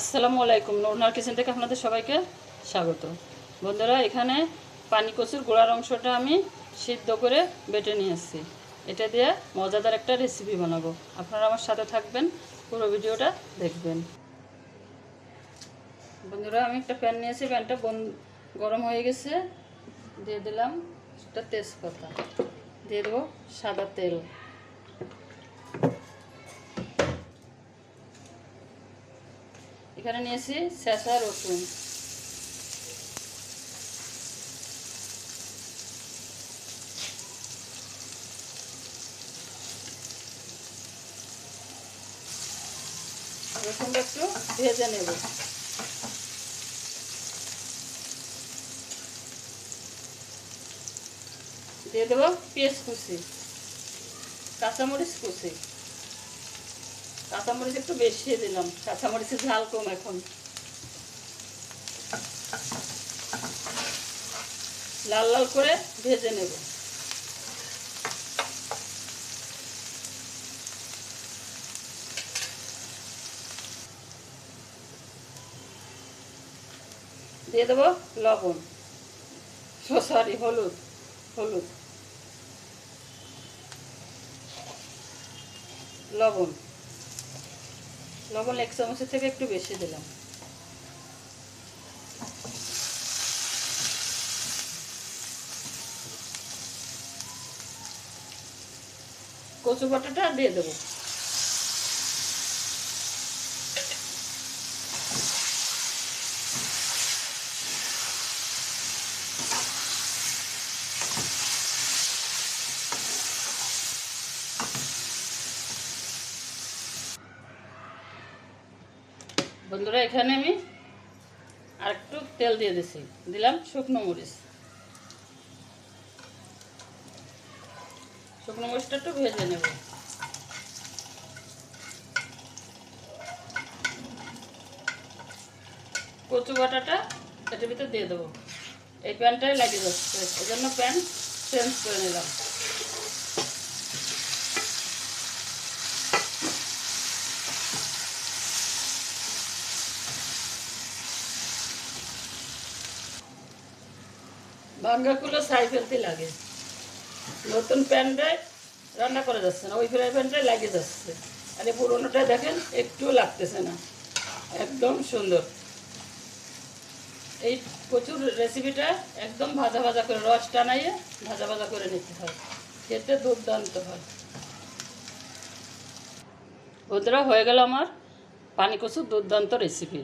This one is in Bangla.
আসসালামু আলাইকুম, নর্নার কিচেন থেকে আপনাদের সবাইকে স্বাগত। বন্ধুরা, এখানে পানি কচুর গোড়ার অংশটা আমি সিদ্ধ করে বেটে নিয়ে এসেছি এটা দিয়ে মজাদার একটা রেসিপি বানাবো। আপনারা আমার সাথে থাকবেন, পুরো ভিডিওটা দেখবেন। বন্ধুরা, আমি একটা প্যান নিয়েছি প্যানটা গরম হয়ে গেছে। দিয়ে দিলাম একটা তেজপাতা। দিয়ে দেবো সাদা তেল। এখানে নিয়েছি শেষা রসুন। রসুনটা একটু ভেজে নেব। দিয়ে দেবো পেঁয়াজ কুচি কাঁচামরিচ কুচি। কাঁচামরিচ একটু বেশি দিলাম। কাঁচামরিচের ঝাল কম এখন। লাল লাল করে ভেজে নেব। দিয়ে দেবো লবণ। সরি হলুদ হলুদ। লবণ। লবণ এক চামচের থেকে একটু বেশি দিলাম। কচু বাটাটা দিয়ে দেবো। বন্ধুরা, এখানে আমি আর একটু তেল দিয়ে দিছি। দিলাম শুকনো মরিচ। শুকনো মরিচটা একটু ভেজে নেব। কচু বাটাটা এটার ভিতরে দিয়ে দেবো। এই প্যানটাই লাগিয়ে যাচ্ছে এই জন্য প্যান চেঞ্জ করে নিলাম। ভাঙ্গাগুলো ছাই ফেলতে লাগে। নতুন প্যানটায় রান্না করা যাচ্ছে না, ওই ফ্রাই প্যানটাই লাগিয়ে যাচ্ছে। আর এই পুরোনোটা দেখেন, একটুও লাগতেছে না। একদম সুন্দর। এই প্রচুর রেসিপিটা একদম ভাজা ভাজা করে, রস টানাইয়ে ভাজা ভাজা করে নিতে হয়। খেতে দুর্দান্ত হয়। বন্ধুরা, হয়ে গেল আমার পানি কচুর দুর্দান্ত রেসিপি